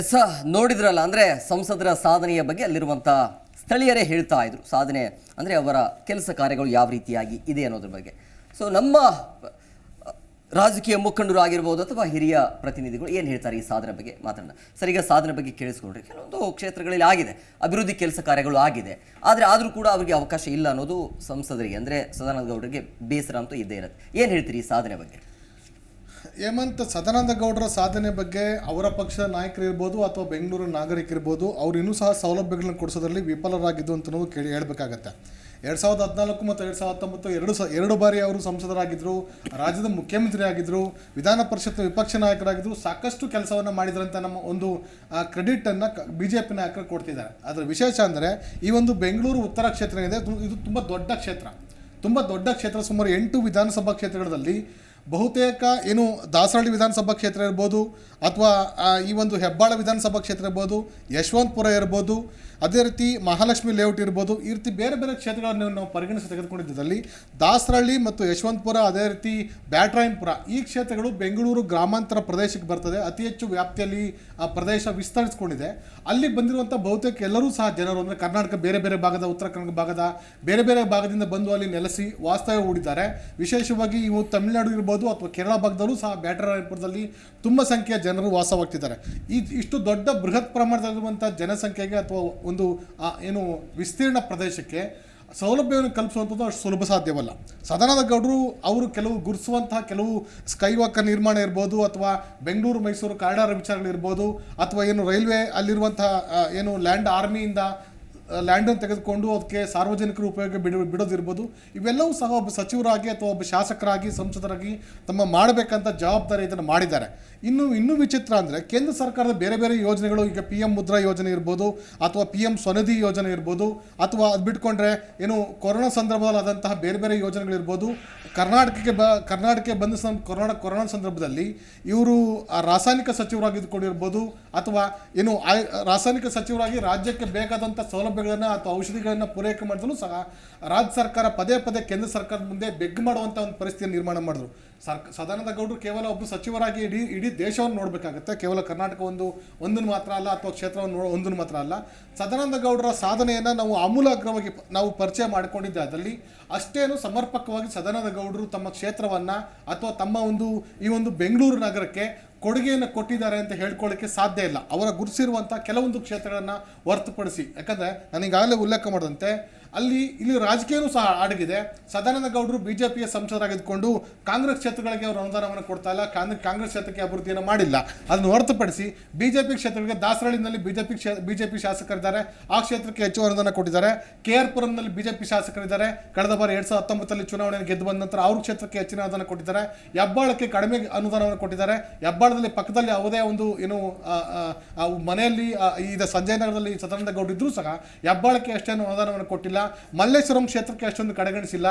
S ನೋಡಿದ್ರಲ್ಲ, ಅಂದರೆ ಸಂಸದರ ಸಾಧನೆಯ ಬಗ್ಗೆ ಅಲ್ಲಿರುವಂಥ ಸ್ಥಳೀಯರೇ ಹೇಳ್ತಾ ಇದ್ರು. ಸಾಧನೆ ಅಂದರೆ ಅವರ ಕೆಲಸ ಕಾರ್ಯಗಳು ಯಾವ ರೀತಿಯಾಗಿ ಇದೆ ಅನ್ನೋದ್ರ ಬಗ್ಗೆ. ಸೊ ನಮ್ಮ ರಾಜಕೀಯ ಮುಖಂಡರು ಆಗಿರ್ಬೋದು ಅಥವಾ ಹಿರಿಯ ಪ್ರತಿನಿಧಿಗಳು ಏನು ಹೇಳ್ತಾರೆ ಈ ಸಾಧನೆ ಬಗ್ಗೆ ಮಾತಾಡೋಣ. ಸರ್, ಈಗ ಸಾಧನೆ ಬಗ್ಗೆ ಕೇಳಿಸ್ಕೊಂಡ್ರೆ. ಕೆಲವೊಂದು ಕ್ಷೇತ್ರಗಳಲ್ಲಿ ಆಗಿದೆ. ಅಭಿವೃದ್ಧಿ ಕೆಲಸ ಕಾರ್ಯಗಳು ಆಗಿದೆ. ಆದರೆ ಆದರೂ ಕೂಡ ಅವರಿಗೆ ಅವಕಾಶ ಇಲ್ಲ ಅನ್ನೋದು ಸಂಸದರಿಗೆ, ಅಂದರೆ ಸದಾನಂದ ಗೌಡರಿಗೆ ಬೇಸರ ಅಂತೂ ಇದ್ದೇ ಇರುತ್ತೆ. ಏನು ಹೇಳ್ತೀರಿ ಈ ಸಾಧನೆ ಬಗ್ಗೆ? ಹೇಮಂತ್ ಸದಾನಂದ ಗೌಡರ ಸಾಧನೆ ಬಗ್ಗೆ ಅವರ ಪಕ್ಷದ ನಾಯಕರಿರ್ಬೋದು ಅಥವಾ ಬೆಂಗಳೂರು ನಾಗರಿಕರಿರ್ಬೋದು ಅವರು ಇನ್ನೂ ಸಹ ಸೌಲಭ್ಯಗಳನ್ನು ಕೊಡಿಸೋದ್ರಲ್ಲಿ ವಿಫಲರಾಗಿದ್ದು ಅಂತ ನಾವು ಕೇಳಿ ಹೇಳಬೇಕಾಗತ್ತೆ. ಎರಡು ಸಾವಿರದ ಹದಿನಾಲ್ಕು ಮತ್ತು ಎರಡು ಸಾವಿರದ ಹತ್ತೊಂಬತ್ತು ಎರಡು ಸ, ಎರಡು ಬಾರಿ ಅವರು ಸಂಸದರಾಗಿದ್ದರು ರಾಜ್ಯದ ಮುಖ್ಯಮಂತ್ರಿ ಆಗಿದ್ದರು ವಿಧಾನ ಪರಿಷತ್ ವಿಪಕ್ಷ ನಾಯಕರಾಗಿದ್ದರು ಸಾಕಷ್ಟು ಕೆಲಸವನ್ನು ಮಾಡಿದ್ರಂತ ನಮ್ಮ ಒಂದು ಕ್ರೆಡಿಟನ್ನು ಬಿ ಜೆ ಪಿ ನಾಯಕರು ಕೊಡ್ತಿದ್ದಾರೆ. ಅದರ ವಿಶೇಷ ಅಂದರೆ ಈ ಒಂದು ಬೆಂಗಳೂರು ಉತ್ತರ ಕ್ಷೇತ್ರ ಇದು- ಇದು ತುಂಬ ದೊಡ್ಡ ಕ್ಷೇತ್ರ. ತುಂಬ ದೊಡ್ಡ ಕ್ಷೇತ್ರ, ಸುಮಾರು ಎಂಟು ವಿಧಾನಸಭಾ ಕ್ಷೇತ್ರಗಳಲ್ಲಿ ಬಹುತೇಕ ಏನು ದಾಸರಳ್ಳಿ ವಿಧಾನಸಭಾ ಕ್ಷೇತ್ರ ಇರ್ಬೋದು, ಅಥವಾ ಈ ಒಂದು ಹೆಬ್ಬಾಳ ವಿಧಾನಸಭಾ ಕ್ಷೇತ್ರ ಇರ್ಬೋದು, ಯಶವಂತಪುರ ಇರ್ಬೋದು, ಅದೇ ರೀತಿ ಮಹಾಲಕ್ಷ್ಮಿ ಲೇಔಟ್ ಇರ್ಬೋದು, ಈ ರೀತಿ ಬೇರೆ ಬೇರೆ ಕ್ಷೇತ್ರಗಳನ್ನು ನಾವು ಪರಿಗಣಿಸಿ ತೆಗೆದುಕೊಂಡಿದ್ದಲ್ಲಿ ದಾಸರಳ್ಳಿ ಮತ್ತು ಯಶವಂತಪುರ, ಅದೇ ರೀತಿ ಬ್ಯಾಟ್ರಾಯನ್ಪುರ, ಈ ಕ್ಷೇತ್ರಗಳು ಬೆಂಗಳೂರು ಗ್ರಾಮಾಂತರ ಪ್ರದೇಶಕ್ಕೆ ಬರ್ತದೆ, ಅತಿ ಹೆಚ್ಚು ವ್ಯಾಪ್ತಿಯಲ್ಲಿ ಆ ಪ್ರದೇಶ ವಿಸ್ತರಿಸಿಕೊಂಡಿದೆ. ಅಲ್ಲಿ ಬಂದಿರುವಂಥ ಬಹುತೇಕ ಎಲ್ಲರೂ ಸಹ ಜನರು, ಅಂದರೆ ಕರ್ನಾಟಕ ಬೇರೆ ಬೇರೆ ಭಾಗದ, ಉತ್ತರ ಕನ್ನಡ ಭಾಗದ, ಬೇರೆ ಬೇರೆ ಭಾಗದಿಂದ ಬಂದು ಅಲ್ಲಿ ನೆಲೆಸಿ ವಾಸ್ತವ್ಯ ಹೂಡಿದ್ದಾರೆ. ವಿಶೇಷವಾಗಿ ಇವು ತಮಿಳುನಾಡು ಇರ್ಬೋದು ಅಥವಾ ಕೇರಳ ಭಾಗದಲ್ಲೂ ಸಹ ಬ್ಯಾಟರಾಯಪುರದಲ್ಲಿ ತುಂಬ ಸಂಖ್ಯೆಯ ಜನರು ವಾಸವಾಗ್ತಿದ್ದಾರೆ. ಈ ಇಷ್ಟು ದೊಡ್ಡ ಬೃಹತ್ ಪ್ರಮಾಣದಲ್ಲಿರುವಂಥ ಜನಸಂಖ್ಯೆಗೆ ಅಥವಾ ಒಂದು ಏನು ವಿಸ್ತೀರ್ಣ ಪ್ರದೇಶಕ್ಕೆ ಸೌಲಭ್ಯವನ್ನು ಕಲ್ಪಿಸುವಂಥದ್ದು ಅಷ್ಟು ಸುಲಭ ಸಾಧ್ಯವಲ್ಲ. ಸದಾನಂದ ಗೌಡರು ಅವರು ಕೆಲವು ಗುರುಸುವಂತಹ ಕೆಲವು ಸ್ಕೈ ವಾಕರ್ ನಿರ್ಮಾಣ ಇರ್ಬೋದು ಅಥವಾ ಬೆಂಗಳೂರು, ಮೈಸೂರು ಕಾರಿಡಾರ್ ವಿಚಾರಗಳಿರ್ಬೋದು ಅಥವಾ ಏನು ರೈಲ್ವೆ ಅಲ್ಲಿರುವಂತಹ ಏನು ಲ್ಯಾಂಡ್ ಆರ್ಮಿಯಿಂದ ಲ್ಯಾಂಡನ್ನು ತೆಗೆದುಕೊಂಡು ಅದಕ್ಕೆ ಸಾರ್ವಜನಿಕರ ಉಪಯೋಗ ಬಿಡ, ಬಿಡೋದಿರ್ಬೋದು. ಇವೆಲ್ಲವೂ ಸಹ ಒಬ್ಬ ಸಚಿವರಾಗಿ ಅಥವಾ ಒಬ್ಬ ಶಾಸಕರಾಗಿ, ಸಂಸದರಾಗಿ ತಮ್ಮ ಮಾಡಬೇಕಂತ ಜವಾಬ್ದಾರಿ ಇದನ್ನು ಮಾಡಿದ್ದಾರೆ. ಇನ್ನು, ಇನ್ನೂ ವಿಚಿತ್ರ ಅಂದರೆ ಕೇಂದ್ರ ಸರ್ಕಾರದ ಬೇರೆ ಬೇರೆ ಯೋಜನೆಗಳು, ಈಗ ಪಿ ಎಂ ಮುದ್ರಾ ಯೋಜನೆ ಇರ್ಬೋದು, ಅಥವಾ ಪಿ ಎಂ ಸ್ವನಿಧಿ ಯೋಜನೆ ಇರ್ಬೋದು, ಅಥವಾ ಅದು ಬಿಟ್ಕೊಂಡ್ರೆ ಏನು ಕೊರೋನಾ ಸಂದರ್ಭದಲ್ಲಿ ಆದಂತಹ ಬೇರೆ ಬೇರೆ ಯೋಜನೆಗಳಿರ್ಬೋದು. ಕರ್ನಾಟಕಕ್ಕೆ ಬ, ಕರ್ನಾಟಕಕ್ಕೆ ಬಂದ ಸಂ, ಕೊರೋನಾ ಕೊರೋನಾ ಸಂದರ್ಭದಲ್ಲಿ ಇವರು ರಾಸಾಯನಿಕ ಸಚಿವರಾಗಿದ್ದುಕೊಂಡಿರ್ಬೋದು, ಅಥವಾ ಏನು ರಾಸಾಯನಿಕ ಸಚಿವರಾಗಿ ರಾಜ್ಯಕ್ಕೆ ಬೇಕಾದಂಥ ಸೌಲಭ್ಯಗಳನ್ನು ಅಥವಾ ಔಷಧಿಗಳನ್ನು ಪೂರೈಕೆ ಮಾಡಿದ್ರು ಸಹ ರಾಜ್ಯ ಸರ್ಕಾರ ಪದೇ ಪದೇ ಕೇಂದ್ರ ಸರ್ಕಾರದ ಮುಂದೆ ಬೆಗ್ ಮಾಡುವಂಥ ಒಂದು ಪರಿಸ್ಥಿತಿ ನಿರ್ಮಾಣ ಮಾಡಿದ್ರು. ಸರ್ಕ, ಸದಾನಂದ ಗೌಡರು ಕೇವಲ ಒಬ್ಬ ಸಚಿವರಾಗಿ ಇಡೀ ಇಡೀ ದೇಶವನ್ನು ನೋಡಬೇಕಾಗುತ್ತೆ. ಕೇವಲ ಕರ್ನಾಟಕ ಒಂದು, ಒಂದನ್ನು ಮಾತ್ರ ಅಲ್ಲ, ಅಥವಾ ಕ್ಷೇತ್ರವನ್ನು ನೋ ಒಂದನ್ನು ಮಾತ್ರ ಅಲ್ಲ. ಸದಾನಂದ ಗೌಡರ ಸಾಧನೆಯನ್ನು ನಾವು ಆಮೂಲಾಗ್ರವಾಗಿ ಪ- ನಾವು ಪರಿಚಯ ಮಾಡಿಕೊಂಡಿದ್ದೆ ಅದರಲ್ಲಿ ಅಷ್ಟೇನು ಸಮರ್ಪಕವಾಗಿ ಸದಾನಂದ ಗೌಡರು ತಮ್ಮ ಕ್ಷೇತ್ರವನ್ನು ಅಥವಾ ತಮ್ಮ ಒಂದು, ಈ ಒಂದು ಬೆಂಗಳೂರು ನಗರಕ್ಕೆ ಕೊಡುಗೆಯನ್ನು ಕೊಟ್ಟಿದ್ದಾರೆ ಅಂತ ಹೇಳ್ಕೊಳ್ಳೋಕ್ಕೆ ಸಾಧ್ಯ ಇಲ್ಲ. ಅವರ ಗುರುಸಿರುವಂಥ ಕೆಲವೊಂದು ಕ್ಷೇತ್ರಗಳನ್ನು ಹೊರತುಪಡಿಸಿ. ಯಾಕಂದರೆ ನಾನು ಈಗಾಗಲೇ ಉಲ್ಲೇಖ ಮಾಡಿದಂತೆ ಅಲ್ಲಿ ಇಲ್ಲಿ ರಾಜಕೀಯನೂ ಸಹ ಅಡಗಿದೆ. ಸದಾನಂದ ಗೌಡರು ಬಿ ಜೆ ಪಿಯ ಸಂಸದರಾಗಿದ್ದುಕೊಂಡು ಕಾಂಗ್ರೆಸ್ ಕ್ಷೇತ್ರಗಳಿಗೆ ಅವರು ಅನುದಾನವನ್ನು ಕೊಡ್ತಾ ಇಲ್ಲ. ಕಾಂಗ್ರೆಸ್ ಕ್ಷೇತ್ರಕ್ಕೆ ಅಭಿವೃದ್ಧಿಯನ್ನು ಮಾಡಿಲ್ಲ. ಅದನ್ನು ಹೊರತುಪಡಿಸಿ ಬಿ ಜೆ ಪಿ ಕ್ಷೇತ್ರಗಳಿಗೆ ದಾಸರಳ್ಳಿನಲ್ಲಿ ಬಿ ಜೆ ಪಿ ಕ್ಷೇ ಬಿ ಜೆ ಪಿ ಶಾಸಕರಿದ್ದಾರೆ. ಆ ಕ್ಷೇತ್ರಕ್ಕೆ ಹೆಚ್ಚು ಅನುದಾನ ಕೊಟ್ಟಿದ್ದಾರೆ. ಕೆ ಆರ್ ಪುರಂನಲ್ಲಿ ಬಿ ಜೆ ಪಿ ಶಾಸಕರಿದ್ದಾರೆ. ಕಳೆದ ಬಾರಿ ಎರಡು ಸಾವಿರದ ಹತ್ತೊಂಬತ್ತರಲ್ಲಿ ಚುನಾವಣೆಯನ್ನು ಗೆದ್ದು ಬಂದ ನಂತರ ಅವ್ರ ಕ್ಷೇತ್ರಕ್ಕೆ ಹೆಚ್ಚಿನ ಅನುದಾನ ಕೊಟ್ಟಿದ್ದಾರೆ. ಹೆಬ್ಬಾಳಕ್ಕೆ ಕಡಿಮೆ ಅನುದಾನವನ್ನು ಕೊಟ್ಟಿದ್ದಾರೆ. ಹೆಬ್ಬಾಳದಲ್ಲಿ ಪಕ್ಕದಲ್ಲಿ ಯಾವುದೇ ಒಂದು, ಏನು ಮನೆಯಲ್ಲಿ ಈಗ ಸಂಜಯ್ ನಗರದಲ್ಲಿ ಸದಾನಂದ ಗೌಡ ಇದ್ರೂ ಸಹ ಹೆಬ್ಬಾಳಕ್ಕೆ ಅಷ್ಟೇನು ಅನುದಾನವನ್ನು ಕೊಟ್ಟಿಲ್ಲ. ಮಲ್ಲೇಶ್ವರಂ ಕ್ಷೇತ್ರಕ್ಕೆ ಅಷ್ಟೊಂದು ಕಡೆಗಣಿಸಿಲ್ಲ.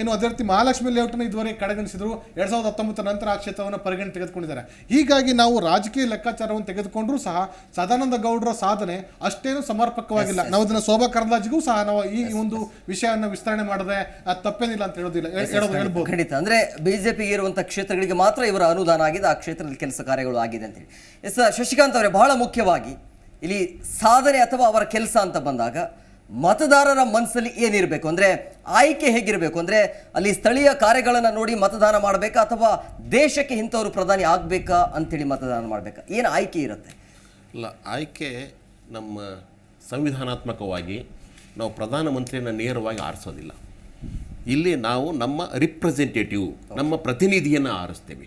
ಏನು ಅದೇ ರೀತಿ ಮಹಾಲಕ್ಷ್ಮಿ ಲೇಔಟನ್ನು ಇದುವರೆಗೆ ಕಡೆಗಣಿಸಿದ್ರು. ಎರಡು ಸಾವಿರದ ಹತ್ತೊಂಬತ್ತರ ನಂತರ ಆ ಕ್ಷೇತ್ರವನ್ನು ಪರಿಗಣನೆ ತೆಗೆದುಕೊಂಡಿದ್ದಾರೆ. ಹೀಗಾಗಿ ನಾವು ರಾಜಕೀಯ ಲೆಕ್ಕಾಚಾರವನ್ನು ತೆಗೆದುಕೊಂಡರೂ ಸಹ ಸದಾನಂದ ಗೌಡರ ಸಾಧನೆ ಅಷ್ಟೇನು ಸಮರ್ಪಕವಾಗಿಲ್ಲ. ನಾವು ಅದನ್ನು ಶೋಭಾ ಕರಂದ್ಲಾಜಿಗೂ ಸಹ ನಾವು ಈ ಒಂದು ವಿಷಯವನ್ನು ವಿಸ್ತರಣೆ ಮಾಡಿದ್ರೆ ಅದು ತಪ್ಪೇನಿಲ್ಲ ಅಂತ ಹೇಳೋದಿಲ್ಲ. ಹೇಳೋದು ಹೇಳ್ಬೋದು. ಖಂಡಿತ. ಅಂದ್ರೆ ಬಿಜೆಪಿಗೆ ಇರುವಂತಹ ಕ್ಷೇತ್ರಗಳಿಗೆ ಮಾತ್ರ ಇವರ ಅನುದಾನ ಆಗಿದೆ ಆ ಕ್ಷೇತ್ರದಲ್ಲಿ ಕೆಲಸ ಕಾರ್ಯಗಳು ಆಗಿದೆ ಅಂತೇಳಿ ಎಸ್ ಶಶಿಕಾಂತ್ ಅವರೇ ಬಹಳ ಮುಖ್ಯವಾಗಿ ಇಲ್ಲಿ ಸಾಧನೆ ಅಥವಾ ಅವರ ಕೆಲಸ ಅಂತ ಬಂದಾಗ ಮತದಾರರ ಮನಸ್ಸಲ್ಲಿ ಏನಿರಬೇಕು? ಅಂದರೆ ಆಯ್ಕೆ ಹೇಗಿರಬೇಕು? ಅಂದರೆ ಅಲ್ಲಿ ಸ್ಥಳೀಯ ಕಾರ್ಯಗಳನ್ನು ನೋಡಿ ಮತದಾನ ಮಾಡಬೇಕಾ? ಅಥವಾ ದೇಶಕ್ಕೆ ಇಂಥವ್ರು ಪ್ರಧಾನಿ ಆಗಬೇಕಾ? ಅಂಥೇಳಿ ಮತದಾನ ಮಾಡಬೇಕಾ? ಏನು ಆಯ್ಕೆ ಇರುತ್ತೆ? ಇಲ್ಲ ಆಯ್ಕೆ ನಮ್ಮ ಸಂವಿಧಾನಾತ್ಮಕವಾಗಿ ನಾವು ಪ್ರಧಾನಮಂತ್ರಿಯನ್ನು ನೇರವಾಗಿ ಆರಿಸೋದಿಲ್ಲ. ಇಲ್ಲಿ ನಾವು ನಮ್ಮ ರಿಪ್ರೆಸೆಂಟೇಟಿವ್ ನಮ್ಮ ಪ್ರತಿನಿಧಿಯನ್ನು ಆರಿಸ್ತೇವೆ.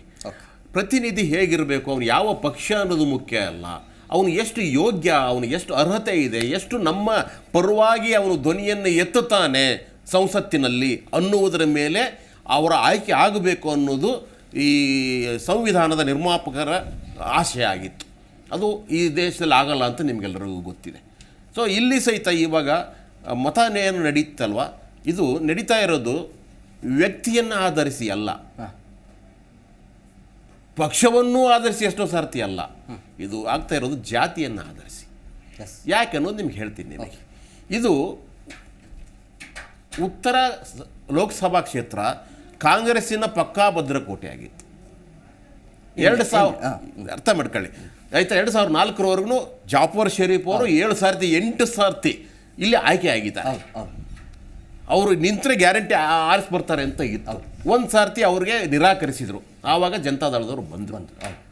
ಪ್ರತಿನಿಧಿ ಹೇಗಿರಬೇಕು? ಅವನು ಯಾವ ಪಕ್ಷ ಅನ್ನೋದು ಮುಖ್ಯ ಅಲ್ಲ. ಅವನು ಎಷ್ಟು ಯೋಗ್ಯ, ಅವನು ಎಷ್ಟು ಅರ್ಹತೆ ಇದೆ, ಎಷ್ಟು ನಮ್ಮ ಪರವಾಗಿ ಅವನು ಧ್ವನಿಯನ್ನು ಎತ್ತುತ್ತಾನೆ ಸಂಸತ್ತಿನಲ್ಲಿ ಅನ್ನುವುದರ ಮೇಲೆ ಅವರ ಆಯ್ಕೆ ಆಗಬೇಕು ಅನ್ನೋದು ಈ ಸಂವಿಧಾನದ ನಿರ್ಮಾಪಕರ ಆಶಯ ಆಗಿತ್ತು. ಅದು ಈ ದೇಶದಲ್ಲಿ ಆಗಲ್ಲ ಅಂತ ನಿಮಗೆಲ್ಲರಿಗೂ ಗೊತ್ತಿದೆ. ಸೊ ಇಲ್ಲಿ ಸಹಿತ ಇವಾಗ ಮತನೇನು ನಡೀತಲ್ವ? ಇದು ನಡೀತಾ ಇರೋದು ವ್ಯಕ್ತಿಯನ್ನು ಆಧರಿಸಿ ಅಲ್ಲ ಪಕ್ಷವನ್ನೂ ಆಧರಿಸಿ ಎಷ್ಟೋ ಸಾರ್ಥಿ ಅಲ್ಲ. ಇದು ಆಗ್ತಾ ಇರೋದು ಜಾತಿಯನ್ನು ಆಧರಿಸಿ. ಯಾಕೆ ಅನ್ನೋದು ನಿಮ್ಗೆ ಹೇಳ್ತೀನಿ ನಿಮಗೆ. ಇದು ಉತ್ತರ ಲೋಕಸಭಾ ಕ್ಷೇತ್ರ ಕಾಂಗ್ರೆಸ್ಸಿನ ಪಕ್ಕಾ ಭದ್ರಕೋಟೆ ಆಗಿತ್ತು ಎರಡು ಸಾವಿರ ಅರ್ಥ ಮಾಡ್ಕೊಳ್ಳಿ. ಆಯ್ತಾ ಎರಡು ಸಾವಿರದ ನಾಲ್ಕರವರೆಗೂ ಜಾಫರ್ ಶರೀಫ್ ಅವರು ಏಳು ಸಾರ್ತಿ ಎಂಟು ಸಾರ್ತಿ ಇಲ್ಲಿ ಆಯ್ಕೆ ಆಗಿದ್ದಾರೆ. ಅವರು ನಿಂತರೆ ಗ್ಯಾರಂಟಿ ಆರಿಸಿ ಬರ್ತಾರೆ ಅಂತ ಇತ್ತು. ಒಂದು ಸಾರ್ತಿ ಅವ್ರಿಗೆ ನಿರಾಕರಿಸಿದ್ರು. ಆವಾಗ ಜನತಾದಳದವರು ಬಂದರು.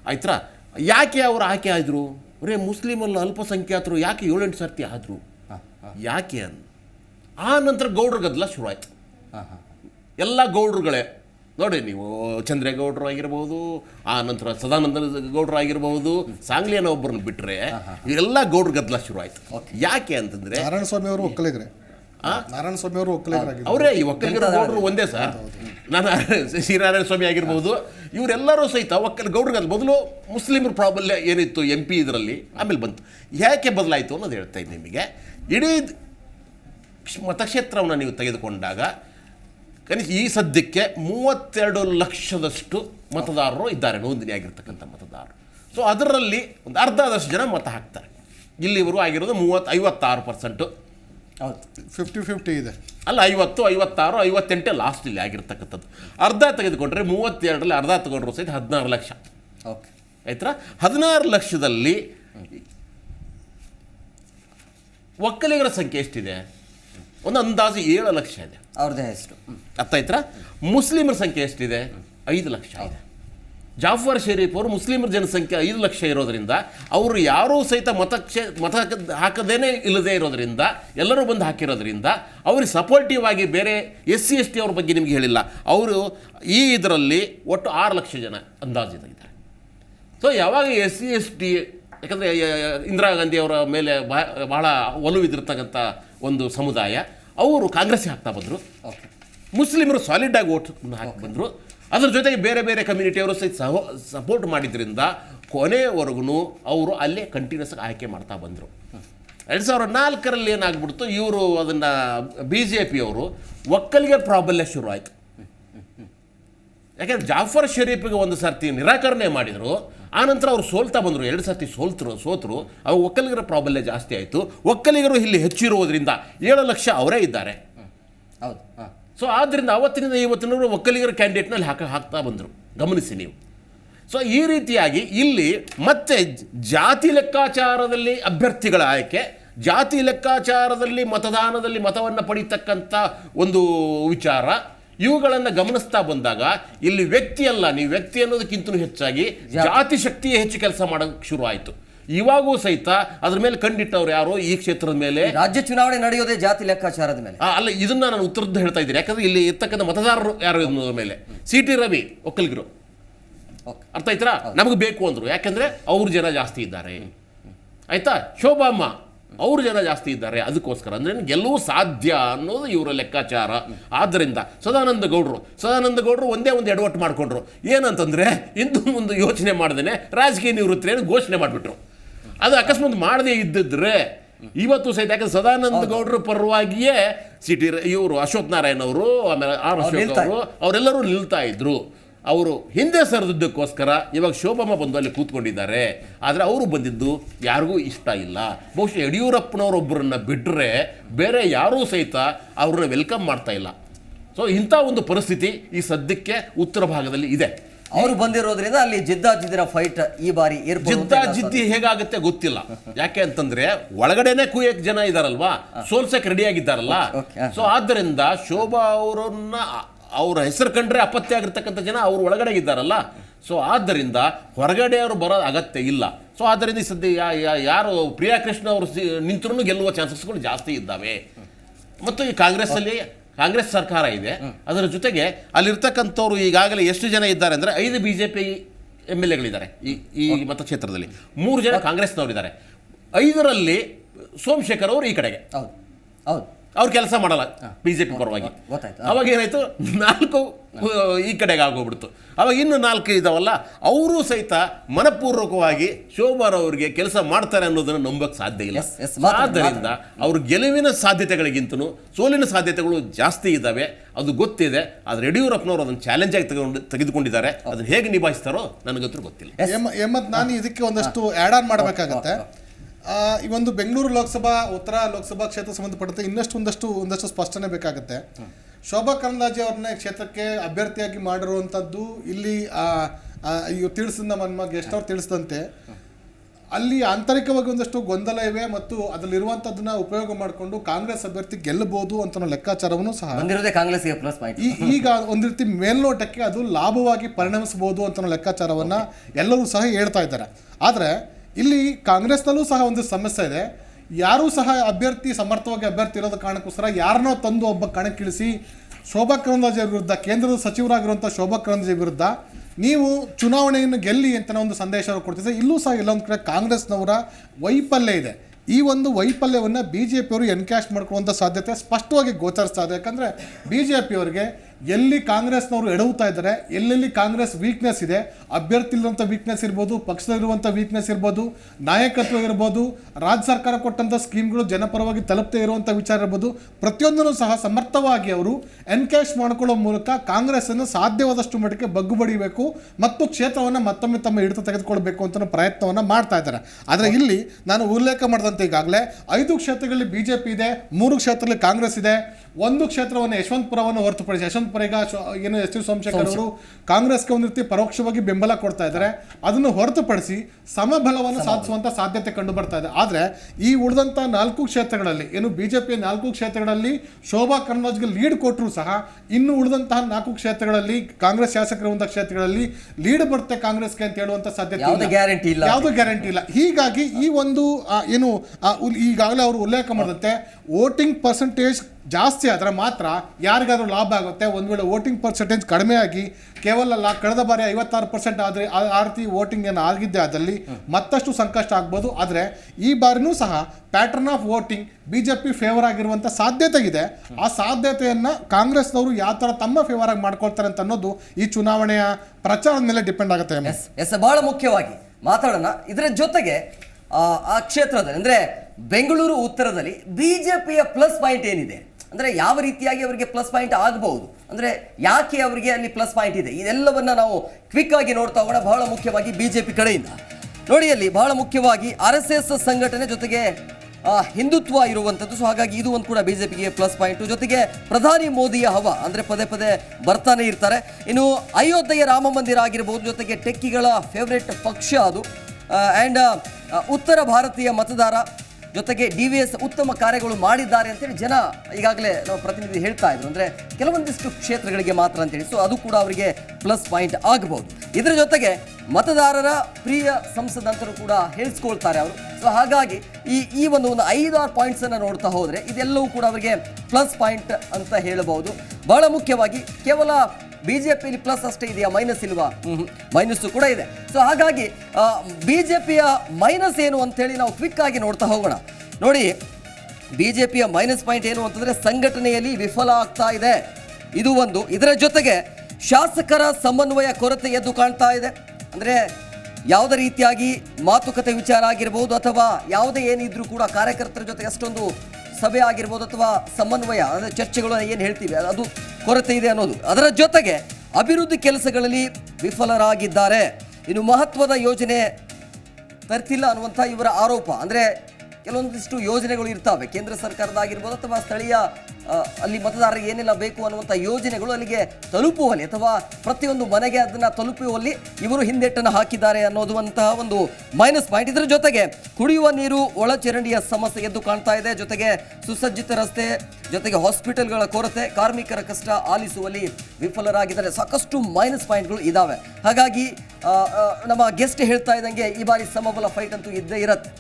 ಆಯ್ತಾ ಯಾಕೆ ಅವರು ಆಕೆ ಆದರು? ರೇ ಮುಸ್ಲಿಮಲ್ಲಿ ಅಲ್ಪಸಂಖ್ಯಾತರು ಯಾಕೆ ಏಳೆಂಟು ಸರ್ತಿ ಆದರು? ಯಾಕೆ ಅಂತ ಆ ನಂತರ ಗೌಡ್ರ ಗದ್ದಲ ಶುರುವಾಯಿತು. ಆಯ್ತು ಹಾಂ ಹಾಂ ಎಲ್ಲ ಗೌಡ್ರುಗಳೇ. ನೋಡಿ ನೀವು ಚಂದ್ರೇಗೌಡರು ಆಗಿರ್ಬೋದು ಆ ನಂತರ ಸದಾನಂದ ಗೌಡ್ರು ಆಗಿರ್ಬೋದು ಸಾಂಗ್ಲಿಯನ್ನ ಒಬ್ಬರನ್ನ ಬಿಟ್ಟರೆ ಎಲ್ಲ ಗೌಡ್ರ ಗದ್ದಲ ಶುರುವಾಯಿತು. ಆಯ್ತು ಯಾಕೆ ಅಂತಂದ್ರೆ ನಾರಾಯಣ ಸ್ವಾಮಿ ಅವರು ಒಕ್ಕಲಿಗರೇ. ನಾರಾಯಣ ಸ್ವಾಮಿ ಅವರು ಒಕ್ಕಲಿಗರಾಗಿದ್ದಾರೆ. ಅವರೇ ಈ ಒಕ್ಕಲಿಗರ ಗೌಡ್ರು ಒಂದೇ ಸರ್. ನಾನು ಶ್ರೀನಾರಾಯಣ ಸ್ವಾಮಿ ಆಗಿರ್ಬೋದು, ಇವರೆಲ್ಲರೂ ಸಹಿತ ಒಕ್ಕಲ್ ಗೌಡ್ರಿಗೆ ಮೊದಲು ಮುಸ್ಲಿಮರ ಪ್ರಾಬಲ್ಯ ಏನಿತ್ತು ಎಂ ಪಿ ಇದರಲ್ಲಿ, ಆಮೇಲೆ ಬಂತು. ಯಾಕೆ ಬದಲಾಯಿತು ಅನ್ನೋದು ಹೇಳ್ತಾ ಇದ್ದೀನಿ ನಿಮಗೆ. ಇಡೀ ಕ್ಷ- ಮತಕ್ಷೇತ್ರವನ್ನು ನೀವು ತೆಗೆದುಕೊಂಡಾಗ ಕನಿಷ್ಠ ಈ ಸದ್ಯಕ್ಕೆ ಮೂವತ್ತೆರಡು ಲಕ್ಷದಷ್ಟು ಮತದಾರರು ಇದ್ದಾರೆ ನೋಂದಣಿ ಆಗಿರ್ತಕ್ಕಂಥ ಮತದಾರರು. ಸೊ ಅದರಲ್ಲಿ ಒಂದು ಅರ್ಧದಷ್ಟು ಜನ ಮತ ಹಾಕ್ತಾರೆ. ಇಲ್ಲಿವರು ಆಗಿರೋದು ಮೂವತ್ತು ಐವತ್ತಾರು ಪರ್ಸೆಂಟು. ಹೌದು ಫಿಫ್ಟಿ ಫಿಫ್ಟಿ ಇದೆ. ಅಲ್ಲ ಐವತ್ತು ಐವತ್ತಾರು ಐವತ್ತೆಂಟೇ ಲಾಸ್ಟ್ ಇಲ್ಲಿ ಆಗಿರ್ತಕ್ಕಂಥದ್ದು. ಅರ್ಧ ತೆಗೆದುಕೊಂಡ್ರೆ ಮೂವತ್ತೆರಡರಲ್ಲಿ ಅರ್ಧ ತಗೊಂಡ್ರು ಸಹಿತ ಹದಿನಾರು ಲಕ್ಷ. ಓಕೆ ಆಯ್ತಾ ಹದಿನಾರು ಲಕ್ಷದಲ್ಲಿ ಒಕ್ಕಲಿಗರ ಸಂಖ್ಯೆ ಎಷ್ಟಿದೆ? ಒಂದು ಅಂದಾಜು ಏಳು ಲಕ್ಷ ಇದೆ. ಅವ್ರದ್ದೇ ಹೆಸರು. ಅರ್ಥ ಆಯ್ತಾ ಮುಸ್ಲಿಮರ ಸಂಖ್ಯೆ ಎಷ್ಟಿದೆ? ಐದು ಲಕ್ಷ ಇದೆ. ಜಾಫರ್ ಶರೀಫ್ ಅವರು ಮುಸ್ಲಿಮರ ಜನಸಂಖ್ಯೆ ಐದು ಲಕ್ಷ ಇರೋದರಿಂದ ಅವರು ಯಾರೂ ಸಹಿತ ಮತ ಮತ ಹಾಕದ್- ಹಾಕದೇನೆ ಇಲ್ಲದೆ ಇರೋದರಿಂದ ಎಲ್ಲರೂ ಬಂದು ಹಾಕಿರೋದ್ರಿಂದ ಅವ್ರಿಗೆ ಸಪೋರ್ಟಿವ್ ಆಗಿ ಬೇರೆ ಎಸ್ ಸಿ ಎಸ್ ಟಿ ಅವ್ರ ಬಗ್ಗೆ ನಿಮಗೆ ಹೇಳಿಲ್ಲ. ಅವರು ಈ ಇದರಲ್ಲಿ ಒಟ್ಟು ಆರು ಲಕ್ಷ ಜನ ಅಂದಾಜಿದ್ದಾರೆ ಸೊ ಯಾವಾಗ ಎಸ್ ಸಿ ಎಸ್ ಟಿ ಯಾಕಂದರೆ ಇಂದಿರಾ ಗಾಂಧಿ ಅವರ ಮೇಲೆ ಬಹ- ಬಹಳ ಒಲವಿದಿರ್ತಕ್ಕಂಥ ಒಂದು ಸಮುದಾಯ ಅವರು ಕಾಂಗ್ರೆಸ್ಗೆ ಹಾಕ್ತಾ ಬಂದರು. ಮುಸ್ಲಿಮರು ಸಾಲಿಡ್ ಆಗಿ ಓಟ್ ಹಾಕಿ ಬಂದರು. ಅದ್ರ ಜೊತೆಗೆ ಬೇರೆ ಬೇರೆ ಕಮ್ಯುನಿಟಿಯವರು ಸಹಿತ ಸಹೋ ಸಪೋರ್ಟ್ ಮಾಡಿದ್ರಿಂದ ಕೊನೆವರೆಗೂ ಅವರು ಅಲ್ಲೇ ಕಂಟಿನ್ಯೂಸ್ ಆಯ್ಕೆ ಮಾಡ್ತಾ ಬಂದರು. ಎರಡು ಸಾವಿರದ ನಾಲ್ಕರಲ್ಲಿ ಏನಾಗ್ಬಿಡ್ತು, ಇವರು ಅದನ್ನು ಬಿ ಜೆ ಪಿಯವರು ಒಕ್ಕಲಿಗೆ ಪ್ರಾಬಲ್ಯ ಶುರು ಆಯಿತು. ಯಾಕೆಂದ್ರೆ ಜಾಫರ್ ಶರೀಫ್ಗೆ ಒಂದು ಸರ್ತಿ ನಿರಾಕರಣೆ ಮಾಡಿದರು ಆನಂತರ ಅವರು ಸೋಲ್ತಾ ಬಂದರು. ಎರಡು ಸರ್ತಿ ಸೋಲ್ತರು, ಸೋತರು, ಅವು ಒಕ್ಕಲಿಗರ ಪ್ರಾಬಲ್ಯ ಜಾಸ್ತಿ ಆಯಿತು. ಒಕ್ಕಲಿಗರು ಇಲ್ಲಿ ಹೆಚ್ಚಿರುವುದರಿಂದ ಏಳು ಲಕ್ಷ ಅವರೇ ಇದ್ದಾರೆ. ಹೌದು ಸೊ ಆದ್ದರಿಂದ ಅವತ್ತಿನಿಂದ ಇವತ್ತಿನವರು ಒಕ್ಕಲಿಗರ ಕ್ಯಾಂಡಿಡೇಟ್ನಲ್ಲಿ ಹಾಕ ಹಾಕ್ತಾ ಬಂದರು. ಗಮನಿಸಿ ನೀವು. ಸೊ ಈ ರೀತಿಯಾಗಿ ಇಲ್ಲಿ ಮತ್ತೆ ಜಾತಿ ಲೆಕ್ಕಾಚಾರದಲ್ಲಿ ಅಭ್ಯರ್ಥಿಗಳ ಆಯ್ಕೆ ಜಾತಿ ಲೆಕ್ಕಾಚಾರದಲ್ಲಿ ಮತದಾನದಲ್ಲಿ ಮತವನ್ನು ಪಡೀತಕ್ಕಂಥ ಒಂದು ವಿಚಾರ. ಇವುಗಳನ್ನು ಗಮನಿಸ್ತಾ ಬಂದಾಗ ಇಲ್ಲಿ ವ್ಯಕ್ತಿ ಅಲ್ಲ ನೀವು ವ್ಯಕ್ತಿ ಅನ್ನೋದಕ್ಕಿಂತಲೂ ಹೆಚ್ಚಾಗಿ ಜಾತಿ ಶಕ್ತಿಯೇ ಹೆಚ್ಚು ಕೆಲಸ ಮಾಡೋಕ್ಕೆ ಶುರು ಆಯಿತು ಇವಾಗೂ ಸಹಿತ ಅದ್ರ ಮೇಲೆ ಕಂಡಿಟ್ಟವ್ರು ಯಾರು ಈ ಕ್ಷೇತ್ರದ ಮೇಲೆ. ರಾಜ್ಯ ಚುನಾವಣೆ ನಡೆಯೋದೇ ಜಾತಿ ಲೆಕ್ಕಾಚಾರದ ಮೇಲೆ. ಆ, ಅಲ್ಲ ಇದನ್ನ ನಾನು ಉತ್ತರದ್ದು ಹೇಳ್ತಾ ಇದ್ದೀನಿ. ಯಾಕಂದ್ರೆ ಇಲ್ಲಿ ಇರ್ತಕ್ಕಂಥ ಮತದಾರರು ಯಾರು ಅನ್ನೋದ್ರ ಮೇಲೆ. ಸಿ ಟಿ ರವಿ ಒಕ್ಕಲಿಗರು. ಓಕೆ. ಅರ್ಥ ಆಯ್ತಾ ನಮಗೆ ಬೇಕು ಅಂದ್ರು. ಯಾಕಂದ್ರೆ ಅವ್ರ ಜನ ಜಾಸ್ತಿ ಇದ್ದಾರೆ. ಆಯ್ತಾ? ಶೋಭಾಮ್ಮ ಅವ್ರ ಜನ ಜಾಸ್ತಿ ಇದ್ದಾರೆ. ಅದಕ್ಕೋಸ್ಕರ ಅಂದ್ರೆ ಗೆಲ್ಲುವು ಸಾಧ್ಯ ಅನ್ನೋದು ಇವರ ಲೆಕ್ಕಾಚಾರ. ಆದ್ದರಿಂದ ಸದಾನಂದ ಗೌಡರು ಸದಾನಂದ ಗೌಡರು ಒಂದೇ ಒಂದು ಎಡವಟ್ಟು ಮಾಡ್ಕೊಂಡ್ರು. ಏನಂತಂದ್ರೆ ಇಂದು ಮುಂದೆ ಯೋಚನೆ ಮಾಡ್ದೇನೆ ರಾಜಕೀಯ ನಿವೃತ್ತಿಯನ್ನು ಘೋಷಣೆ ಮಾಡಿಬಿಟ್ರು. ಅದು ಅಕಸ್ಮಾತ್ ಮಾಡದೇ ಇದ್ದಿದ್ರೆ ಇವತ್ತು ಸಹಿತ ಯಾಕಂದ್ರೆ ಸದಾನಂದ ಗೌಡರ ಪರವಾಗಿಯೇ ಸಿಟಿ ಇವರು ಅಶೋಕ್ ನಾರಾಯಣ್ ಅವರು ಆಮೇಲೆ ಆರ್ ಅಶೋಕ್ ಅವರು ಅವರೆಲ್ಲರೂ ನಿಲ್ತಾ ಇದ್ರು. ಅವರು ಹಿಂದೆ ಸರಿದಿದ್ದಕ್ಕೋಸ್ಕರ ಇವಾಗ ಶೋಭಮ್ಮ ಬಂದು ಅಲ್ಲಿ ಕೂತ್ಕೊಂಡಿದ್ದಾರೆ. ಆದರೆ ಅವರು ಬಂದಿದ್ದು ಯಾರಿಗೂ ಇಷ್ಟ ಇಲ್ಲ. ಬಹುಶಃ ಯಡಿಯೂರಪ್ಪನವರೊಬ್ಬರನ್ನ ಬಿಟ್ಟರೆ ಬೇರೆ ಯಾರೂ ಸಹಿತ ಅವ್ರನ್ನ ವೆಲ್ಕಮ್ ಮಾಡ್ತಾ ಇಲ್ಲ. ಸೊ ಇಂಥ ಒಂದು ಪರಿಸ್ಥಿತಿ ಈ ಸದ್ಯಕ್ಕೆ ಉತ್ತರ ಭಾಗದಲ್ಲಿ ಇದೆ. ಅವರು ಬಂದಿರೋದ್ರಿಂದ ಅಲ್ಲಿ ಜಿದ್ದಾಜಿದ್ದಿನ ಫೈಟ್ ಈ ಬಾರಿ ಜಿದ್ದಾ ಜಿದ್ದ ಜಿದ್ದಿ ಹೇಗಾಗುತ್ತೆ ಗೊತ್ತಿಲ್ಲ. ಯಾಕೆ ಅಂತಂದ್ರೆ ಒಳಗಡೆನೆ ಕುಯ್ಯಕ್ ಜನ ಇದಾರಲ್ವಾ? ಸೋಲ್ಸಕ್ ರೆಡಿ ಆಗಿದ್ದಾರಲ್ಲ. ಸೊ ಆದ್ದರಿಂದ ಶೋಭಾ ಅವರನ್ನ ಅವ್ರ ಹೆಸರು ಕಂಡ್ರೆ ಅಪತ್ಯ ಆಗಿರ್ತಕ್ಕಂಥ ಜನ ಅವ್ರು ಒಳಗಡೆ ಇದ್ದಾರಲ್ಲ? ಸೊ ಆದ್ದರಿಂದ ಹೊರಗಡೆ ಅವರು ಬರೋ ಅಗತ್ಯ ಇಲ್ಲ. ಸೊ ಆದ್ದರಿಂದ ಈ ಸದ್ಯ ಯಾರು ಪ್ರಿಯಾ ಕೃಷ್ಣ ಅವರು ನಿಂತರೂ ಗೆಲ್ಲುವ ಚಾನ್ಸಸ್ಗಳು ಜಾಸ್ತಿ ಇದ್ದಾವೆ. ಮತ್ತು ಈ ಕಾಂಗ್ರೆಸ್ಸಲ್ಲಿ ಕಾಂಗ್ರೆಸ್ ಸರ್ಕಾರ ಇದೆ. ಅದರ ಜೊತೆಗೆ ಅಲ್ಲಿರ್ತಕ್ಕಂಥವ್ರು ಈಗಾಗಲೇ ಎಷ್ಟು ಜನ ಇದ್ದಾರೆ ಅಂದರೆ ಐದು B J P M L ಎಗಳಿದ್ದಾರೆ ಈ ಈ ಮತಕ್ಷೇತ್ರದಲ್ಲಿ. ಮೂರು ಜನ ಕಾಂಗ್ರೆಸ್ನವರಿದ್ದಾರೆ. ಐದರಲ್ಲಿ ಸೋಮಶೇಖರ್ ಅವರು ಈ ಕಡೆಗೆ. ಹೌದು ಹೌದು. ಅವ್ರು ಕೆಲಸ ಮಾಡಲ್ಲ ಬಿ ಜೆ ಪಿ ಪರವಾಗಿ. ಗೊತ್ತಾಯ್ತು. ಅವಾಗ ಏನಾಯ್ತು? ನಾಲ್ಕು ಈ ಕಡೆಗೆ ಆಗೋಗ್ಬಿಡ್ತು. ಅವಾಗ ಇನ್ನು ನಾಲ್ಕು ಇದಾವಲ್ಲ ಅವರು ಸಹಿತ ಮನಪೂರ್ವಕವಾಗಿ ಶೋಭಾರವರಿಗೆ ಕೆಲಸ ಮಾಡ್ತಾರೆ ಅನ್ನೋದನ್ನು ನಂಬಕ್ಕೆ ಸಾಧ್ಯ ಇಲ್ಲ. ಆದ್ದರಿಂದ ಅವ್ರ ಗೆಲುವಿನ ಸಾಧ್ಯತೆಗಳಿಗಿಂತನೂ ಸೋಲಿನ ಸಾಧ್ಯತೆಗಳು ಜಾಸ್ತಿ ಇದ್ದಾವೆ ಅದು ಗೊತ್ತಿದೆ. ಆದರೆ ಯಡಿಯೂರಪ್ಪನವರು ಅದನ್ನು ಚಾಲೆಂಜ್ ಆಗಿ ತಗೊಂಡು ತೆಗೆದುಕೊಂಡಿದ್ದಾರೆ. ಅದನ್ನು ಹೇಗೆ ನಿಭಾಯಿಸ್ತಾರೋ ನನಗಂತೂ ಗೊತ್ತಿಲ್ಲ. ನಾನು ಇದಕ್ಕೆ ಒಂದಷ್ಟು ಆ್ಯಡ್ ಆನ್ ಮಾಡಬೇಕಾಗತ್ತೆ ಈ ಒಂದು ಬೆಂಗಳೂರು ಲೋಕಸಭಾ ಉತ್ತರ ಲೋಕಸಭಾ ಕ್ಷೇತ್ರ ಸಂಬಂಧಪಟ್ಟಂತೆ ಇನ್ನಷ್ಟು ಒಂದಷ್ಟು ಒಂದಷ್ಟು ಸ್ಪಷ್ಟನೆ ಬೇಕಾಗುತ್ತೆ. ಶೋಭಾ ಕರಂದ್ಲಾಜೆ ಅವ್ರನ್ನ ಕ್ಷೇತ್ರಕ್ಕೆ ಅಭ್ಯರ್ಥಿಯಾಗಿ ಮಾಡಿರುವಂಥದ್ದು ಇಲ್ಲಿ ತಿಳಿಸಿದ ನಮ್ಮ ಗೆಸ್ಟ್ ಅವ್ರು ತಿಳಿಸಿದಂತೆ. ಅಲ್ಲಿ ಆಂತರಿಕವಾಗಿ ಒಂದಷ್ಟು ಗೊಂದಲ ಇವೆ ಮತ್ತು ಅದರಲ್ಲಿರುವಂಥದ್ದನ್ನ ಉಪಯೋಗ ಮಾಡಿಕೊಂಡು ಕಾಂಗ್ರೆಸ್ ಅಭ್ಯರ್ಥಿ ಗೆಲ್ಲಬಹುದು ಅಂತ ಲೆಕ್ಕಾಚಾರವನ್ನು ಸಹ ಕಾಂಗ್ರೆಸ್ಗೆ ಪ್ಲಸ್ ಈಗ ಒಂದು ರೀತಿ ಮೇಲ್ನೋಟಕ್ಕೆ ಅದು ಲಾಭವಾಗಿ ಪರಿಣಮಿಸಬಹುದು ಅಂತ ಲೆಕ್ಕಾಚಾರವನ್ನ ಎಲ್ಲರೂ ಸಹ ಹೇಳ್ತಾ ಇದ್ದಾರೆ. ಆದರೆ ಇಲ್ಲಿ ಕಾಂಗ್ರೆಸ್ನಲ್ಲೂ ಸಹ ಒಂದು ಸಮಸ್ಯೆ ಇದೆ. ಯಾರೂ ಸಹ ಅಭ್ಯರ್ಥಿ, ಸಮರ್ಥವಾಗಿ ಅಭ್ಯರ್ಥಿ ಇರೋದ ಕಾರಣಕ್ಕೋಸ್ಕರ ಯಾರನ್ನೋ ತಂದು ಒಬ್ಬ ಕಣಕ್ಕಿಳಿಸಿ ಶೋಭಾ ಕರಂದಾಜೆ ವಿರುದ್ಧ, ಕೇಂದ್ರದ ಸಚಿವರಾಗಿರುವಂಥ ಶೋಭಾ ಕರಂದಾಜೆ ವಿರುದ್ಧ ನೀವು ಚುನಾವಣೆಯನ್ನು ಗೆಲ್ಲಿ ಅಂತ ಒಂದು ಸಂದೇಶವನ್ನು ಕೊಡ್ತಿದ್ದೆ. ಇಲ್ಲೂ ಸಹ ಇಲ್ಲೊಂದು ಕಡೆ ಕಾಂಗ್ರೆಸ್ನವರ ವೈಫಲ್ಯ ಇದೆ. ಈ ಒಂದು ವೈಫಲ್ಯವನ್ನು ಬಿ ಜೆ ಪಿಯವರು ಎನ್ಕ್ಯಾಶ್ ಮಾಡ್ಕೊಳ್ಳುವಂಥ ಸಾಧ್ಯತೆ ಸ್ಪಷ್ಟವಾಗಿ ಗೋಚರಿಸ್ತಾ ಇದೆ. ಯಾಕಂದರೆ ಬಿ ಜೆ ಪಿಯವರಿಗೆ ಎಲ್ಲಿ ಕಾಂಗ್ರೆಸ್ನವರು ಎಡವುತ್ತಾ ಇದ್ದಾರೆ, ಎಲ್ಲೆಲ್ಲಿ ಕಾಂಗ್ರೆಸ್ ವೀಕ್ನೆಸ್ ಇದೆ ಅಭ್ಯರ್ಥಿ ಇಲ್ಲದಂಥ ವೀಕ್ನೆಸ್ ಇರ್ಬೋದು, ಪಕ್ಷದಲ್ಲಿರುವಂಥ ವೀಕ್ನೆಸ್ ಇರ್ಬೋದು, ನಾಯಕತ್ವ ಇರ್ಬೋದು, ರಾಜ್ಯ ಸರ್ಕಾರ ಕೊಟ್ಟಂಥ ಸ್ಕೀಮ್ಗಳು ಜನಪರವಾಗಿ ತಲುಪದೇ ಇರುವಂಥ ವಿಚಾರ ಇರ್ಬೋದು, ಪ್ರತಿಯೊಂದನ್ನು ಸಹ ಸಮರ್ಥವಾಗಿ ಅವರು ಎನ್ಕ್ಯಾಶ್ ಮಾಡಿಕೊಳ್ಳೋ ಮೂಲಕ ಕಾಂಗ್ರೆಸ್ಸನ್ನು ಸಾಧ್ಯವಾದಷ್ಟು ಮಟ್ಟಿಗೆ ಬಗ್ಗು ಬಡಿಬೇಕು ಮತ್ತು ಕ್ಷೇತ್ರವನ್ನು ಮತ್ತೊಮ್ಮೆ ತಮ್ಮ ಹಿಡಿತ ತೆಗೆದುಕೊಳ್ಬೇಕು ಅಂತ ಪ್ರಯತ್ನವನ್ನು ಮಾಡ್ತಾ ಇದ್ದಾರೆ. ಆದರೆ ಇಲ್ಲಿ ನಾನು ಉಲ್ಲೇಖ ಮಾಡಿದಂತೆ ಈಗಾಗಲೇ ಐದು ಕ್ಷೇತ್ರಗಳಲ್ಲಿ ಬಿ ಇದೆ, ಮೂರು ಕ್ಷೇತ್ರದಲ್ಲಿ ಕಾಂಗ್ರೆಸ್ ಇದೆ, ಒಂದು ಕ್ಷೇತ್ರವನ್ನು ಯಶವಂತಪುರವನ್ನು ಹೊರತುಪಡಿಸಿ ಈಗ ಶೋ- ಏನು ಎಸ್ ಟಿ ಸೋಮಶೇಖರ್ ಅವರು ಕಾಂಗ್ರೆಸ್ಗೆ ಒಂದು ರೀತಿ ಪರೋಕ್ಷವಾಗಿ ಬೆಂಬಲ ಕೊಡ್ತಾ ಇದ್ದಾರೆ. ಅದನ್ನು ಹೊರತುಪಡಿಸಿ ಸಮಬಲವನ್ನು ಸಾಧಿಸುವಂತ ಸಾಧ್ಯತೆ ಕಂಡು ಬರ್ತಾ ಇದೆ. ಆದರೆ ಈ ಉಳಿದಂತ ನಾಲ್ಕು ಕ್ಷೇತ್ರಗಳಲ್ಲಿ ಏನು ಬಿಜೆಪಿ ನಾಲ್ಕು ಕ್ಷೇತ್ರಗಳಲ್ಲಿ ಶೋಭಾ ಕರ್ನಾಜ್ಗೆ ಲೀಡ್ ಕೊಟ್ಟರು ಸಹ ಇನ್ನು ಉಳಿದಂತಹ ನಾಲ್ಕು ಕ್ಷೇತ್ರಗಳಲ್ಲಿ ಕಾಂಗ್ರೆಸ್ ಶಾಸಕರಿರುವಂತಹ ಕ್ಷೇತ್ರಗಳಲ್ಲಿ ಲೀಡ್ ಬರುತ್ತೆ ಕಾಂಗ್ರೆಸ್ಗೆ ಅಂತ ಹೇಳುವಂತ ಸಾಧ್ಯತೆ ಯಾವುದು ಗ್ಯಾರಂಟಿ ಇಲ್ಲ. ಯಾವುದು ಗ್ಯಾರಂಟಿ ಇಲ್ಲ. ಹೀಗಾಗಿ ಈ ಒಂದು ಏನು ಈಗಾಗಲೇ ಅವರು ಉಲ್ಲೇಖ ಮಾಡಿದಂತೆ ವೋಟಿಂಗ್ ಪರ್ಸೆಂಟೇಜ್ ಜಾಸ್ತಿ ಆದರೆ ಮಾತ್ರ ಯಾರಿಗಾದ್ರೂ ಲಾಭ ಆಗುತ್ತೆ. ಒಂದು ವೇಳೆ ವೋಟಿಂಗ್ ಪರ್ಸೆಂಟೇಜ್ ಕಡಿಮೆ ಆಗಿ ಕೇವಲ ಕಳೆದ ಬಾರಿ ಐವತ್ತಾರು ಪರ್ಸೆಂಟ್ ಆದರೆ ಆ- ರೀತಿ ವೋಟಿಂಗ್ ಏನು ಆಗಿದ್ದೆ ಅದರಲ್ಲಿ ಮತ್ತಷ್ಟು ಸಂಕಷ್ಟ ಆಗ್ಬೋದು. ಆದರೆ ಈ ಬಾರಿನೂ ಸಹ pattern of voting B J P favour ಆಗಿರುವಂಥ ಸಾಧ್ಯತೆ ಇದೆ. ಆ ಸಾಧ್ಯತೆಯನ್ನು ಕಾಂಗ್ರೆಸ್ನವರು ಯಾವ ಥರ ತಮ್ಮ ಫೇವರ್ ಆಗಿ ಮಾಡ್ಕೊಳ್ತಾರೆ ಅಂತ ಅನ್ನೋದು ಈ ಚುನಾವಣೆಯ ಪ್ರಚಾರದ ಮೇಲೆ ಡಿಪೆಂಡ್ ಆಗುತ್ತೆ. ಎಸ್ ಬಹಳ ಮುಖ್ಯವಾಗಿ ಮಾತಾಡೋಣ. ಇದರ ಜೊತೆಗೆ, ಆ ಕ್ಷೇತ್ರದಲ್ಲಿ, ಅಂದರೆ ಬೆಂಗಳೂರು ಉತ್ತರದಲ್ಲಿ ಬಿ ಜೆ ಪಿಯ ಪ್ಲಸ್ ಪಾಯಿಂಟ್ ಏನಿದೆ? ಅಂದ್ರೆ ಯಾವ ರೀತಿಯಾಗಿ ಅವರಿಗೆ ಪ್ಲಸ್ ಪಾಯಿಂಟ್ ಆಗಬಹುದು? ಅಂದರೆ ಯಾಕೆ ಅವರಿಗೆ ಅಲ್ಲಿ ಪ್ಲಸ್ ಪಾಯಿಂಟ್ ಇದೆ? ಇದೆಲ್ಲವನ್ನು ನಾವು ಕ್ವಿಕ್ ಆಗಿ ನೋಡ್ತಾ ಹೋಗೋಣ. ಬಹಳ ಮುಖ್ಯವಾಗಿ ಬಿ ಜೆ ಪಿ ಕಡೆಯಿಂದ. ನೋಡಿ ಅಲ್ಲಿ ಬಹಳ ಮುಖ್ಯವಾಗಿ ಆರ್ ಎಸ್ ಎಸ್ ಸಂಘಟನೆ ಜೊತೆಗೆ ಹಿಂದುತ್ವ ಇರುವಂಥದ್ದು ಸೊ ಹಾಗಾಗಿ ಇದು ಒಂದು ಕೂಡ ಬಿ ಜೆ ಪಿಗೆ ಪ್ಲಸ್ ಪಾಯಿಂಟ್ ಜೊತೆಗೆ ಪ್ರಧಾನಿ ಮೋದಿಯ ಹವ, ಅಂದರೆ ಪದೇ ಪದೇ ಬರ್ತಾನೆ ಇರ್ತಾರೆ. ಇನ್ನು ಅಯೋಧ್ಯೆಯ ರಾಮ ಮಂದಿರ ಆಗಿರ್ಬೋದು, ಜೊತೆಗೆ ಟೆಕ್ಕಿಗಳ ಫೇವ್ರೆಟ್ ಪಕ್ಷ ಅದು. ಆ್ಯಂಡ್ ಉತ್ತರ ಭಾರತೀಯ ಮತದಾರ. ಜೊತೆಗೆ ಡಿ ವಿ ಎಸ್ ಉತ್ತಮ ಕಾರ್ಯಗಳು ಮಾಡಿದ್ದಾರೆ ಅಂತೇಳಿ ಜನ ಈಗಾಗಲೇ ನಾವು ಪ್ರತಿನಿಧಿ ಹೇಳ್ತಾ ಇದ್ರು. ಅಂದರೆ ಕೆಲವೊಂದಿಷ್ಟು ಕ್ಷೇತ್ರಗಳಿಗೆ ಮಾತ್ರ ಅಂತೇಳಿ. ಸೊ ಅದು ಕೂಡ ಅವರಿಗೆ ಪ್ಲಸ್ ಪಾಯಿಂಟ್ ಆಗಬಹುದು ಇದರ ಜೊತೆಗೆ ಮತದಾರರ ಪ್ರಿಯ ಸಂಸದಂತರು ಕೂಡ ಹೇಳಿಸ್ಕೊಳ್ತಾರೆ ಅವರು. ಸೊ ಹಾಗಾಗಿ ಈ ಈ ಒಂದು ಒಂದು ಐದಾರು ಪಾಯಿಂಟ್ಸನ್ನು ನೋಡ್ತಾ ಹೋದರೆ ಇದೆಲ್ಲವೂ ಕೂಡ ಅವರಿಗೆ ಪ್ಲಸ್ ಪಾಯಿಂಟ್ ಅಂತ ಹೇಳಬಹುದು. ಬಹಳ ಮುಖ್ಯವಾಗಿ ಕೇವಲ ಬಿಜೆಪಿಲಿ ಪ್ಲಸ್ ಅಷ್ಟೇ ಇದೆಯಾ? ಮೈನಸ್ ಇಲ್ವಾ? ಮೈನಸ್ ಕೂಡ ಇದೆ. ಸೊ ಹಾಗಾಗಿ ಬಿಜೆಪಿಯ ಮೈನಸ್ ಏನು ಅಂತೇಳಿ ನಾವು ಕ್ವಿಕ್ ಆಗಿ ನೋಡ್ತಾ ಹೋಗೋಣ. ನೋಡಿ ಬಿಜೆಪಿಯ ಮೈನಸ್ ಪಾಯಿಂಟ್ ಏನು ಅಂತಂದ್ರೆ ಸಂಘಟನೆಯಲ್ಲಿ ವಿಫಲ ಆಗ್ತಾ ಇದೆ. ಇದು ಒಂದು. ಇದರ ಜೊತೆಗೆ ಶಾಸಕರ ಸಮನ್ವಯ ಕೊರತೆ ಎದ್ದು ಕಾಣ್ತಾ ಇದೆ. ಅಂದ್ರೆ, ಯಾವುದೇ ರೀತಿಯಾಗಿ ಮಾತುಕತೆ ವಿಚಾರ ಆಗಿರ್ಬೋದು ಅಥವಾ ಯಾವುದೇ ಏನಿದ್ರೂ ಕೂಡ ಕಾರ್ಯಕರ್ತರ ಜೊತೆ ಅಷ್ಟೊಂದು ಸಭೆ ಆಗಿರ್ಬೋದು ಅಥವಾ ಸಮನ್ವಯ, ಅಂದರೆ ಚರ್ಚೆಗಳು ಏನು ಹೇಳ್ತೀವಿ ಅದು ಕೊರತೆ ಇದೆ ಅನ್ನೋದು. ಅದರ ಜೊತೆಗೆ ಅಭಿವೃದ್ಧಿ ಕೆಲಸಗಳಲ್ಲಿ ವಿಫಲರಾಗಿದ್ದಾರೆ. ಇನ್ನು ಮಹತ್ವದ ಯೋಜನೆ ತರ್ತಿಲ್ಲ ಅನ್ನುವಂಥ ಇವರ ಆರೋಪ. ಅಂದರೆ ಕೆಲವೊಂದಿಷ್ಟು ಯೋಜನೆಗಳು ಇರ್ತವೆ. ಕೇಂದ್ರ ಸರ್ಕಾರದಾಗಿರ್ಬೋದು ಅಥವಾ ಸ್ಥಳೀಯ ಅಲ್ಲಿ ಮತದಾರರಿಗೆ ಏನೆಲ್ಲ ಬೇಕು ಅನ್ನುವಂಥ ಯೋಜನೆಗಳು ಅಲ್ಲಿಗೆ ತಲುಪುವಲ್ಲಿ ಅಥವಾ ಪ್ರತಿಯೊಂದು ಮನೆಗೆ ಅದನ್ನು ತಲುಪುವಲ್ಲಿ ಇವರು ಹಿಂದೆಟ್ಟನ್ನು ಹಾಕಿದ್ದಾರೆ ಅನ್ನೋದು ಅಂತಹ ಒಂದು ಮೈನಸ್ ಪಾಯಿಂಟ್ ಇದರ ಜೊತೆಗೆ ಕುಡಿಯುವ ನೀರು ಒಳಚರಂಡಿಯ ಸಮಸ್ಯೆ ಎದ್ದು ಕಾಣ್ತಾ ಇದೆ. ಜೊತೆಗೆ ಸುಸಜ್ಜಿತ ರಸ್ತೆ, ಜೊತೆಗೆ ಹಾಸ್ಪಿಟಲ್ಗಳ ಕೊರತೆ, ಕಾರ್ಮಿಕರ ಕಷ್ಟ ಆಲಿಸುವಲ್ಲಿ ವಿಫಲರಾಗಿದ್ದಾರೆ. ಸಾಕಷ್ಟು ಮೈನಸ್ ಪಾಯಿಂಟ್ಗಳು ಇದ್ದಾವೆ ಹಾಗಾಗಿ ನಮ್ಮ ಗೆಸ್ಟ್ ಹೇಳ್ತಾ ಇದ್ದಂಗೆ ಈ ಬಾರಿ ಸಮಬಲ ಫೈಟ್ ಅಂತೂ ಇದ್ದೇ ಇರತ್ತೆ.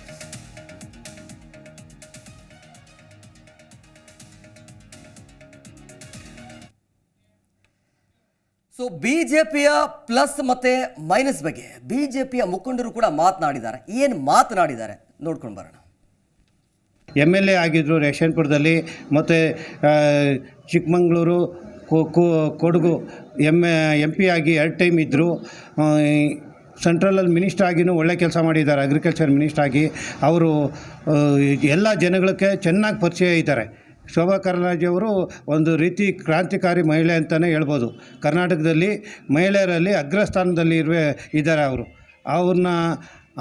ಬಿಜೆಪಿಯ ಪ್ಲಸ್ ಮತ್ತೆ ಮೈನಸ್ ಬಗ್ಗೆ ಬಿಜೆಪಿಯ ಮುಖಂಡರು ಕೂಡ ಮಾತನಾಡಿದ್ದಾರೆ. ಏನು ಮಾತನಾಡಿದ್ದಾರೆ? ನೋಡ್ಕೊಂಡು ಬರೋಣ. ಎಂ ಎಲ್ ಎ ಆಗಿದ್ದರು ರೇಷನ್ಪುರದಲ್ಲಿ, ಮತ್ತು Chikkamagaluru Kodagu, M M P ಆಗಿ ಎರಡು ಟೈಮ್ ಇದ್ದರು ಸೆಂಟ್ರಲಲ್ಲಿ ಮಿನಿಸ್ಟರ್ ಆಗಿನೂ ಒಳ್ಳೆ ಕೆಲಸ ಮಾಡಿದ್ದಾರೆ, ಅಗ್ರಿಕಲ್ಚರ್ ಮಿನಿಸ್ಟರ್ ಆಗಿ. ಅವರು ಎಲ್ಲ ಜನಗಳಿಗೆ ಚೆನ್ನಾಗಿ ಪರಿಚಯ ಇದ್ದಾರೆ. ಶೋಭಾ ಕರಂದ್ಲಾಜೆ ಅವರು ಒಂದು ರೀತಿ ಕ್ರಾಂತಿಕಾರಿ ಮಹಿಳೆ ಅಂತಲೇ ಹೇಳ್ಬೋದು. ಕರ್ನಾಟಕದಲ್ಲಿ ಮಹಿಳೆಯರಲ್ಲಿ ಅಗ್ರಸ್ಥಾನದಲ್ಲಿ ಇರುವೆ ಇದ್ದಾರೆ ಅವರು. ಅವ್ರನ್ನ,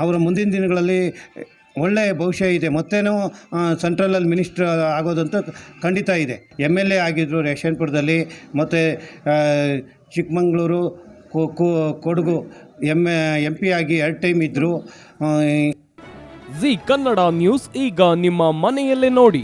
ಅವರ ಮುಂದಿನ ದಿನಗಳಲ್ಲಿ ಒಳ್ಳೆಯ ಭವಿಷ್ಯ ಇದೆ. ಮತ್ತೇನೋ ಸೆಂಟ್ರಲಲ್ಲಿ ಮಿನಿಸ್ಟರ್ ಆಗೋದಂತೂ ಖಂಡಿತ ಇದೆ. ಎಂ ಎಲ್ ಎ ಆಗಿದ್ದರು ರೇಷನ್ಪುರದಲ್ಲಿ, ಮತ್ತು Chikkamagaluru Kodagu M, M P ಆಗಿ ಎರಡು ಟೈಮ್ ಇದ್ದರು ಜಿ ಕನ್ನಡ ನ್ಯೂಸ್ ಈಗ ನಿಮ್ಮ ಮನೆಯಲ್ಲೇ ನೋಡಿ.